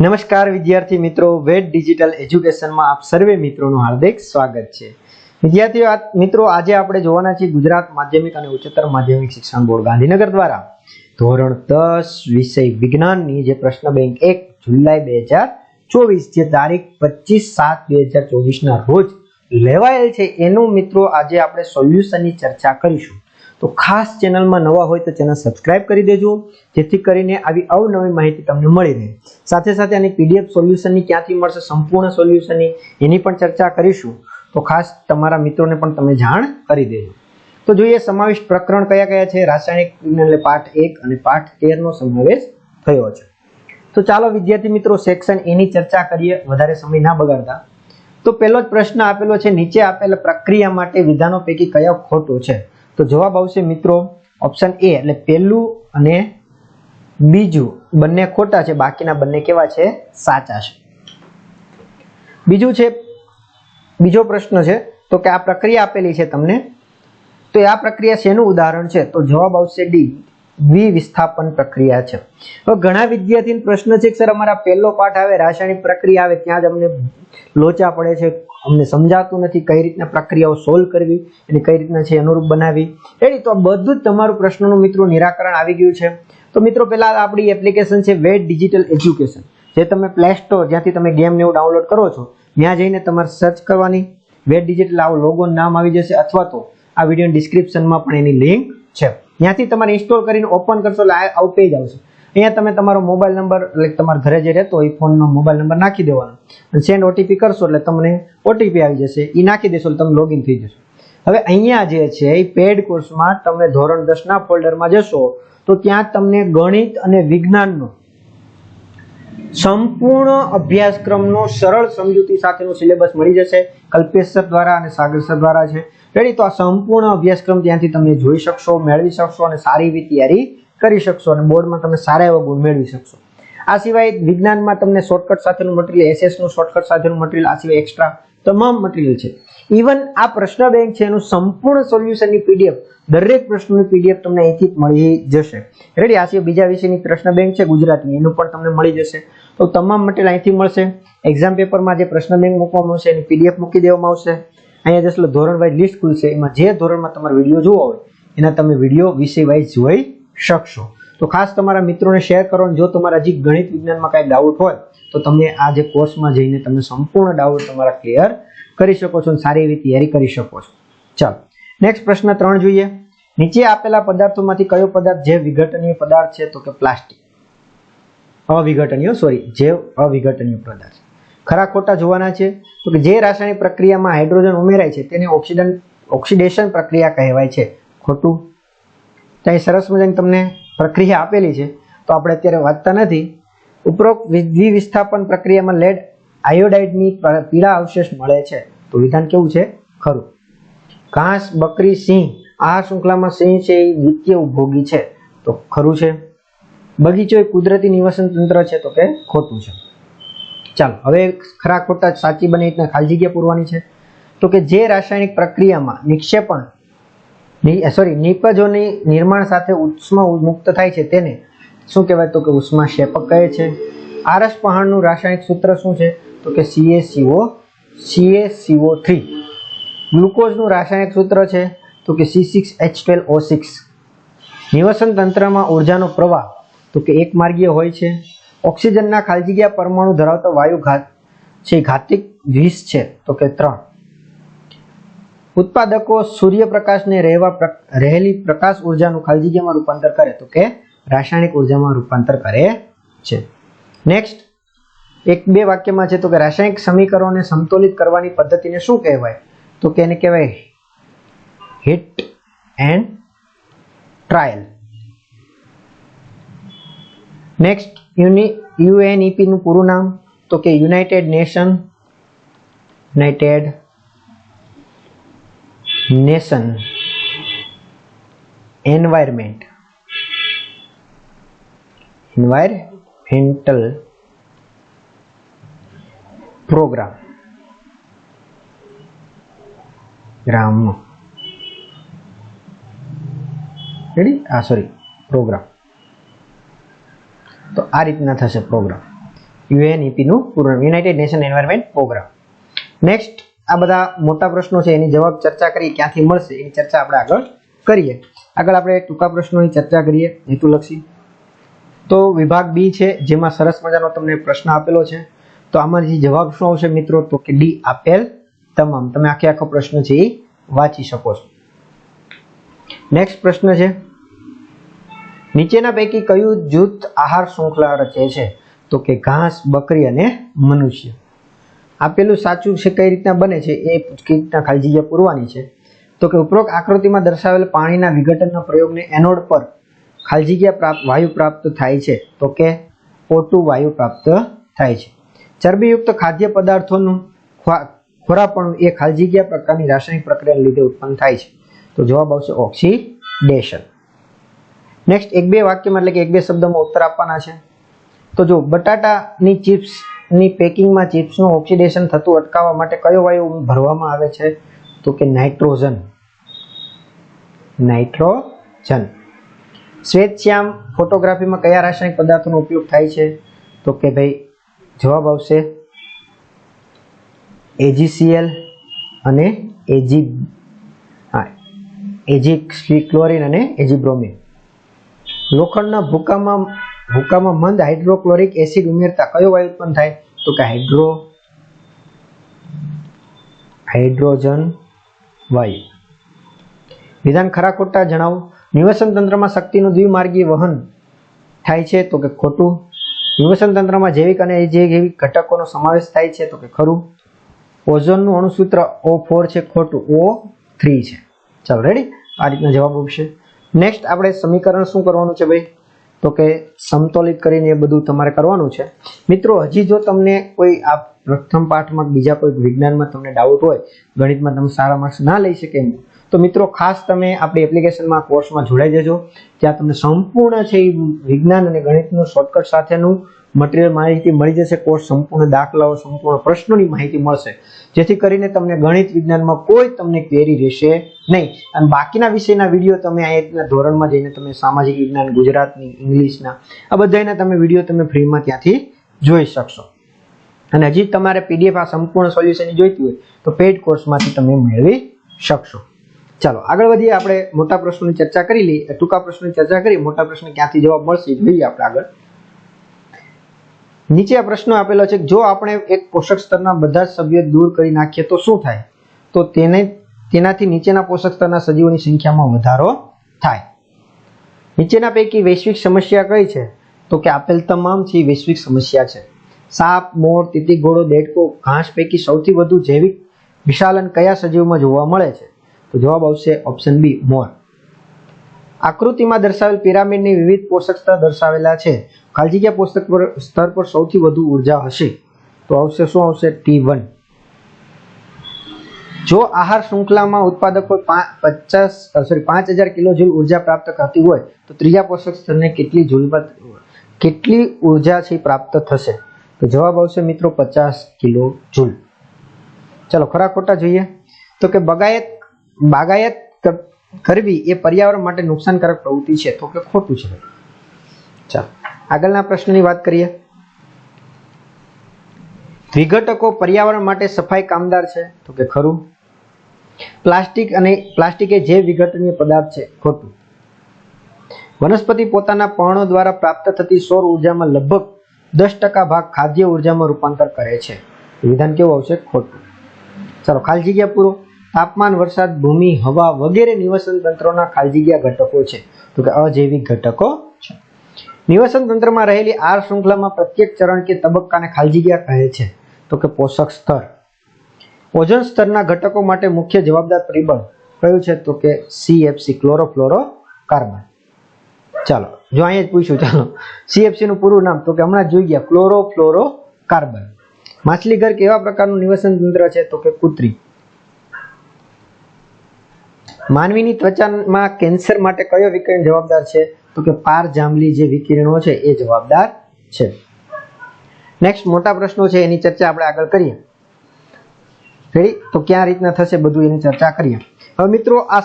નમસ્કાર વિદ્યાર્થી મિત્રો, વેદ ડિજિટલ એજ્યુકેશનમાં આપ સર્વે મિત્રોનું હાર્દિક સ્વાગત છે. વિદ્યાર્થીઓ મિત્રો, આજે આપણે જોવાના છીએ ગુજરાત માધ્યમિક અને ઉચ્ચતર માધ્યમિક શિક્ષણ બોર્ડ ગાંધીનગર દ્વારા. ધોરણ દસ, વિષય વિજ્ઞાનની જે પ્રશ્ન બેંક એક, જુલાઈ બે હજાર ચોવીસ, જે તારીખ પચીસ સાત બે હજાર ચોવીસના રોજ લેવાયેલ છે. એનું મિત્રો, આજે આપણે સોલ્યુશનની ચર્ચા કરીશું. તો ખાસ ચેનલમાં નવા હોય તો ચેનલ સબસ્ક્રાઇબ કરી દેજો, જેથી કરીને આવી અવનવી માહિતી તમને મળી રહે. સાથે સાથે આની પીડીએફ સોલ્યુશનની ક્યાંથી મળશે, સંપૂર્ણ સોલ્યુશનની એની પણ ચર્ચા કરીશું. તો ખાસ તમારા મિત્રોને પણ તમે જાણ કરી દેજો. તો જોઈએ સમાવિષ્ટ પ્રકરણ કયા કયા છે? રાસાયણિક પાઠ એક અને પાઠ તેર સમાવેશ થયો છે. તો ચાલો વિદ્યાર્થી મિત્રો સેક્શન એની ચર્ચા કરીએ. વધારે સમય ના બગાડતા. તો પહેલો જ પ્રશ્ન આપેલો છે, નીચે આપેલ પ્રક્રિયા માટે વિધાનો પૈકી કયો ખોટો છે? તો જવાબ આવશે મિત્રો ઓપ્શન એ એટલે પહેલું અને બીજું બંને ખોટા છે, બાકીના બંને કેવા છે? સાચા છે. બીજું છે, બીજો પ્રશ્ન છે, તો કે આ પ્રક્રિયા આપેલી છે તમને. તો આ પ્રક્રિયા શેનું ઉદાહરણ છે? તો જવાબ આવશે ડી દ્વિવિસ્થાપન પ્રક્રિયા છે. હવે ઘણા વિદ્યાર્થીનો પ્રશ્ન છે સર, અમારા પહેલો પાઠ આવે, રાસાયણિક પ્રક્રિયા આવે, ત્યાં જ અમને લોચા પડે છે. અમને સમજાતું નથી કઈ રીતના પ્રક્રિયાઓ સોલ્વ કરવી અને કઈ રીતના છે અનુરૂપ બનાવવી. એ તો આ બધું જ તમારું પ્રશ્નનું મિત્રો નિરાકરણ આવી ગયું છે. તો મિત્રો પહેલા આપણી એપ્લિકેશન છે વેટ ડિજિટલ એજ્યુકેશન જે તમે પ્લે સ્ટોર જ્યાંથી તમે ગેમ ને એવું ડાઉનલોડ કરો છો, ત્યાં જઈને તમારે સર્ચ કરવાની. વેટ ડિજિટલ આવો લોગો નામ આવી જશે અથવા તો આ વીડિયો ડિસ્ક્રિપ્શનમાં પણ એની લિંક છે. ત્યાંથી તમારે ઇન્સ્ટોલ કરીને ઓપન કરશો એટલે આવું પેજ આવશે અહીંયા તમે તમારો મોબાઈલ નંબર એટલે તમારા ઘરે જે રહેતો હોય ફોનનો મોબાઈલ નંબર નાખી દેવાનો. અને સેન્ડ ઓટીપી કરશો એટલે તમને ઓટીપી આવી જશે. એ નાખી દેશો એટલે તમે લોગિન થઈ જશો. હવે અહીંયા જે છે એ પેડ કોર્સમાં તમે ધોરણ દસના ફોલ્ડરમાં જશો તો ત્યાં તમને ગણિત અને વિજ્ઞાનનો સંપૂર્ણ અભ્યાસક્રમનો સરળ સમજૂતી સાથેનો સિલેબસ મળી જશે. કલ્પેશ સર દ્વારા અને સાગર સર દ્વારા છે. રેડી તો આ સંપૂર્ણ અભ્યાસક્રમ ત્યાંથી તમે જોઈ શકશો, મેળવી શકશો અને સારી એવી તૈયારી કરી શકશો અને બોર્ડમાં તમે સારા એવા ગુણ મેળવી શકશો. આ સિવાય વિજ્ઞાનમાં તમને શોર્ટકટ સાથેનું મટીરિયલ એસએસનું શોર્ટકટ સાથેનું મટીરિયલ આ સિવાય એક્સ્ટ્રા તમામ મટીરિયલ છે. ઇવન આ પ્રશ્ન બેંક છે, એનું સંપૂર્ણ સોલ્યુશનની પીડીએફ દરેક પ્રશ્નની પીડીએફ તમને અહીંથી મળી જશે. રેડી આ સિવાય બીજા વિષયની પ્રશ્ન બેંક છે, ગુજરાતની. એનું પણ તમને મળી જશે. તો તમામ મટીરિયલ અહીંથી મળશે. એક્ઝામ પેપરમાં જે પ્રશ્ન બેંક મૂકવામાં આવશે, એની પીડીએફ મૂકી દેવામાં આવશે. અહીંયા જશે ધોરણ વાઇઝ લિસ્ટ ખુલશે. એમાં જે ધોરણમાં તમારે વીડિયો જોવો હોય, એના તમે વીડિયો વિષય વાઇઝ જોઈ શકશો. તો ખાસ તમારા મિત્રોને શેર કરો જો તમારા હજી ગણિત વિજ્ઞાનમાં કાંઈ ડાઉટ હોય તો તમે આ જે કોર્સમાં જઈને તમે સંપૂર્ણ ડાઉટ તમારા ક્લિયર કરી શકો છો અને સારી એવી તૈયારી કરી શકો છો. ચાલો નેક્સ્ટ પ્રશ્ન ત્રણ જોઈએ. નીચે આપેલા પદાર્થોમાંથી કયો પદાર્થ જે વિઘટનીય પદાર્થ છે? તો કે પ્લાસ્ટિક. અવિઘટનીય સોરી જે અવિઘટનીય પદાર્થ. ખરા ખોટા જોવાના છે? તો કે જે રાસાયણિક પ્રક્રિયામાં હાઇડ્રોજન ઉમેરાય છે, તેને ઓક્સિડન, ઓક્સિડેશન પ્રક્રિયા કહેવાય છે. ખોટું? તો સરસ મજાની તમને પ્રક્રિયા આપેલી છે. તો આપણે અત્યારે વાંચતા નથી. ઉપરોક્ત વિસ્થાપન પ્રક્રિયામાં લેડ આયોડાઇડની પીળા અવશેષ મળે છે. તો વિધાન કેવું છે? ખરું. ઘાસ, બકરી, સિંહ. આ શૃંખલામાં સિંહ છે, એ નિત્ય ઉપભોગી છે. તો ખરું છે? બગીચો એ કુદરતી નિવસન તંત્ર છે, તો કે ખોટું છે. ચાલો, હવે ખરા ખોટા સાચી બને રીતના ખાલી જગ્યા પૂરવાની છે. તો કે જે રાસાયણિક પ્રક્રિયામાં નિક્ષેપણ સોરી નિપજોની નિર્માણ સાથે ઉષ્મા મુક્ત થાય છે, તેને શું કહેવાય તો કે ઉષ્મા શેપક કહે છે? આરસ પહાણનું રાસાયણિક સૂત્ર શું છે? તો કે CaCO થ્રી ગ્લુકોઝનું રાસાયણિક સૂત્ર છે? તો કે C six H twelve O six નિવસન તંત્રમાં ઉર્જાનો પ્રવાહ, તો કે એક માર્ગીય હોય છે. ઓક્સિજનના ખાલી પરમાણુ ધરાવતો વાયુ ઘાત છે ઘાતિક વીસ છે, તો કે ત્રણ. ઉત્પાદકો સૂર્યપ્રકાશને રહેવા રહેલી પ્રકાશ ઉર્જાનું ખાલી રૂપાંતર કરે, તો કે રાસાયણિક ઉર્જામાં રૂપાંતર કરે છે. નેક્સ્ટ એક બે વાક્યમાં છે તો કે રાસાયણિક સમીકરણોને સમતોલિત કરવાની પદ્ધતિને શું કહેવાય? તો કે એને કહેવાય hit and trial next UNEP નું પૂરું નામ તો કે united nation united nation environment environmental programme gram ready આ સોરી પ્રોગ્રામ તો આ રીતના થશે પ્રોગ્રામ યુએનઈપી નું પૂર્ણ united nation environment programme next આ બધા મોટા પ્રશ્નો છે, એની જવાબ ચર્ચા કરી ક્યાંથી મળશે, એની ચર્ચા આપણે આગળ કરીએ. આગળ આપણે ટૂંકા પ્રશ્નોની ચર્ચા કરીએ, હેતુલક્ષી. તો વિભાગ બી છે, જેમાં સરસ મજાનો તમને પ્રશ્ન આપેલો છે. તો આમાં જવાબ શું આવશે મિત્રો? તો કે ડી આપેલ તમામ. તમે આખે આખો પ્રશ્ન છે એ વાંચી શકો છો. નેક્સ્ટ પ્રશ્ન છે. નીચેના પૈકી કયું જૂથ આહાર શૃંખલા રચે છે? તો કે ઘાસ, બકરી અને મનુષ્ય. આપેલું સાચું છે કઈ રીતના બને છે? એ કઈ રીતના ખાલી જગ્યા પૂરવાની છે? તો કે ઉપરોક્ત આકૃતિમાં દર્શાવેલ પાણીના વિઘટનના પ્રયોગને એનોડ પર ખાલી પ્રાપ્ત, વાયુ પ્રાપ્ત થાય છે. તો કે ઓટુ વાયુ પ્રાપ્ત થાય છે. ચરબીયુક્ત ખાદ્ય પદાર્થોનું ખોરા- ખોરાપણું એ ખાલી પ્રકારની રાસાયણિક પ્રક્રિયાને લીધે ઉત્પન્ન થાય છે. તો જવાબ આવશે ઓક્સિડેશન. નેક્સ્ટ એક બે વાક્યમાં, એટલે કે એક બે શબ્દમાં ઉત્તર આપવાના છે. તો જો બટાટાની ચિપ્સની પેકિંગમાં ચિપ્સનું ઓક્સિડેશન થતું અટકાવવા માટે કયો વાયુ ભરવામાં આવે છે? તો કે નાઇટ્રોજન. નાઇટ્રોજન. શ્વેતશ્યામ ફોટોગ્રાફીમાં કયા રાસાયણિક પદાર્થોનો ઉપયોગ થાય છે? તો કે ભાઈ, જવાબ આવશે એજીસીએલ અને એજી હા એજી ક્લોરિન અને એજી બ્રોમિન લોખંડના ભૂકામાં ભૂકામાં મંદ હાઇડ્રોક્લોરિક એસિડ ઉમેરતા કયો વાયુ ઉત્પન્ન થાય? તો કે હાઇડ્રો, હાઇડ્રોજન વાયુ. વિધાન ખરા ખોટા જણાવો. નિવસન તંત્રમાં શક્તિનું દ્વિમાર્ગી વહન થાય છે તો કે ખોટું. નિવસન તંત્રમાં જૈવિક અને અજૈવિક ઘટકોનો સમાવેશ થાય છે તો કે ખરું. ઓઝોનનું અણુસૂત્ર ઓ ફોર છે, ખોટું. ઓ થ્રી છે. ચાલો રેડી આ રીતના જવાબ આપશે નેક્સ્ટ આપણે સમીકરણ શું કરવાનું છે ભાઈ? તો કે સમતોલિત કરીને એ બધું તમારે કરવાનું છે. મિત્રો, હજી જો તમને કોઈ આ પ્રથમ પાઠમાં બીજા કોઈ વિજ્ઞાનમાં તમને ડાઉટ હોય, ગણિતમાં તમે સારા માર્ક્સ ના લઈ શકે એમ. તો મિત્રો, ખાસ તમે આપણી એપ્લિકેશનમાં કોર્સમાં જોડાઈ જજો. ત્યાં તમને સંપૂર્ણ છે એ વિજ્ઞાન અને ગણિતનું શોર્ટકટ સાથેનું મટીરિયલ માહિતી મળી જશે. કોર્સ સંપૂર્ણ દાખલાઓ, સંપૂર્ણ પ્રશ્નોની માહિતી મળશે. જેથી કરીને તમને ગણિત વિજ્ઞાનમાં કોઈ તમને ક્વેરી રહેશે નહીં. અને બાકીના વિષયના વીડિયો તમે રીતના ધોરણમાં જઈને તમે સામાજિક વિજ્ઞાન, ગુજરાતની, ઇંગ્લિશના, આ બધાના તમે વીડિયો તમે ફ્રીમાં ત્યાંથી જોઈ શકશો. અને હજી તમારે પીડીએફ આ સંપૂર્ણ સોલ્યુશન જોઈતી હોય, તો પેડ કોર્સમાંથી તમે મેળવી શકશો. ચાલો, આગળ વધીએ, આપણે મોટા પ્રશ્નોની ચર્ચા કરી લઈએ. ટૂંકા પ્રશ્નોની ચર્ચા કરી, મોટા પ્રશ્ન ક્યાંથી જવાબ મળશે જોઈએ આપણે આગળ. નીચે આ પ્રશ્ન આપેલો છે જો આપણે એક પોષક સ્તરના બધા જ સભ્યો દૂર કરી નાખીએ, તો શું થાય? તો તેને, તેનાથી નીચેના પોષક સ્તરના સજીવોની સંખ્યામાં વધારો થાય. નીચેના પૈકી વૈશ્વિક સમસ્યા કઈ છે? તો કે આપેલ તમામ છે વૈશ્વિક સમસ્યા છે. સાપ, મોર, તીતી, ઘોડો, દેડકો, ઘાસ પૈકી સૌથી વધુ જૈવિક વિશાલન કયા સજીવમાં જોવા મળે છે? તો જવાબ આવશે ઓપ્શન બી મોર. આકૃતિમાં દર્શાવેલ પિરામિડની વિવિધ પોષક સ્તર દર્શાવેલા છે. ખાલી પોષક સ્તર પર સૌથી વધુ ઊર્જા હશે. તો આવશે શું આવશે? ટી વન જો આહાર શૃંખલામાં ઉત્પાદકો પર પચાસ સોરી પાંચ હજાર કિલો જૂલ ઊર્જા પ્રાપ્ત કરતી હોય, તો ત્રીજા પોષક સ્તરને કેટલી જૂલ કેટલી ઊર્જા છે પ્રાપ્ત થશે? તો જવાબ આવશે મિત્રો પચાસ કિલો જૂલ. ચલો ખરા ખોટા જોઈએ. તો કે બગાયત, બાગાયત કરવી એ પર્યાવરણ માટે નુકસાનકારક પ્રવૃત્તિ છે. તો કે ખોટું છે. ચાલો, આગળના પ્રશ્નની વાત કરીએ. વિઘટકો પર્યાવરણ માટે સફાઈ કામદાર છે. તો કે ખરું. પ્લાસ્ટિક અને પ્લાસ્ટિક એ જે વિઘટનીય પદાર્થ છે, ખોટું. વનસ્પતિ પોતાના પર્ણો દ્વારા પ્રાપ્ત થતી સૌર ઉર્જામાં લગભગ દસ ટકા ભાગ ખાદ્ય ઉર્જામાં રૂપાંતર કરે છે. વિધાન કેવું આવશે? ખોટું. ચાલો, ખાલી જગ્યા પૂરો. તાપમાન, વરસાદ, ભૂમિ, હવા વગેરે નિવસન તંત્રોના ખાલી જગ્યા ઘટકો છે. તો કે અજૈવિક ઘટકો છે. નિવસન તંત્રમાં રહેલી આર શૃંખલામાં પ્રત્યેક ચરણ કે તબક્કાને ખાલી જગ્યા કહે છે. તો કે પોષક સ્તર. ઓઝોન સ્તરના ઘટકો માટે મુખ્ય જવાબદાર પરિબળ કયું છે? તો કે સીએફસી ક્લોરોફ્લોરો કાર્બન ચાલો, જો અહીંયા જ પૂછ્યું, ચાલો. સીએફસી નું પૂરું નામ, તો કે હમણાં જોઈ ગયા ક્લોરોફ્લોરો કાર્બન માછલીઘર કેવા પ્રકારનું નિવસન તંત્ર છે? તો કે કૂતરી માનવીની ત્વચામાં કેન્સર માટે કયો વિકિરણ જવાબદાર છે? તો કે પાર જાંબલી જે વિકિરણો છે, એ જવાબદાર છે. નેક્સ્ટ મોટા પ્રશ્નો છે, એની ચર્ચા આપણે આગળ કરીએ. રેડી તો ક્યાં રીતના થશે બધું એની ચર્ચા કરીએ. હવે મિત્રો, આ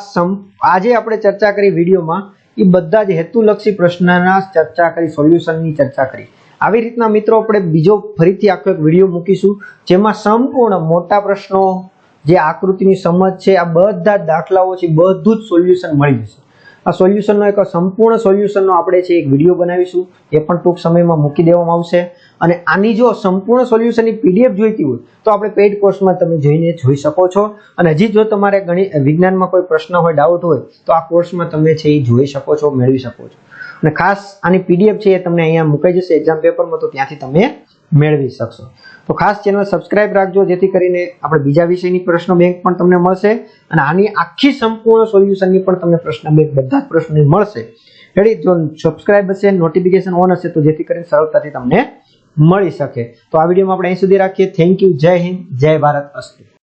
આજે આપણે ચર્ચા કરી વિડીયોમાં એ બધા જ હેતુલક્ષી પ્રશ્નના ચર્ચા કરી, સોલ્યુશનની ચર્ચા કરી. આવી રીતના મિત્રો આપણે બીજો ફરીથી આખો એક વીડિયો મૂકીશું, જેમાં સંપૂર્ણ મોટા પ્રશ્નો, જે આકૃતિની સમજ છે, આ બધા દાખલાઓ છે, બધું જ સોલ્યુશન મળી જશે. આ સોલ્યુશનનો એક સંપૂર્ણ સોલ્યુશનનો આપણે છે એક વીડિયો બનાવીશું. એ પણ ટૂંક સમયમાં મૂકી દેવામાં આવશે. અને આની જો સંપૂર્ણ સોલ્યુશનની પીડીએફ જોઈતી હોય, તો આપણે પેઇડ કોર્સમાં તમે જઈને જોઈ શકો છો. અને હજી જો તમારે ગણિત, વિજ્ઞાનમાં કોઈ પ્રશ્ન હોય ડાઉટ હોય, તો આ કોર્સમાં તમે છે એ જોઈ શકો છો, મેળવી શકો છો. અને ખાસ આની પીડીએફ છે એ તમને અહીંયા મૂકાઈ જશે એક્ઝામ પેપરમાં તો ત્યાંથી તમે મેળવી શકશો. તો ખાસ ચેનલ સબસ્ક્રાઇબ રાખજો, જેથી કરીને આપણે બીજા વિષયની પ્રશ્ન બેંક પણ તમને મળશે અને આની આખી સંપૂર્ણ સોલ્યુશનની પણ તમને પ્રશ્ન બેંક બધા જ પ્રશ્નો મળશે. રેડી જો સબસ્ક્રાઇબ હશે નોટિફિકેશન ઓન હશે, તો જેથી કરીને સરળતાથી તમને મળી શકે. તો આ વિડીયોમાં આપણે અહીં સુધી રાખીએ. થેન્ક યુ જય હિન્દ. જય ભારત અસ્તુ.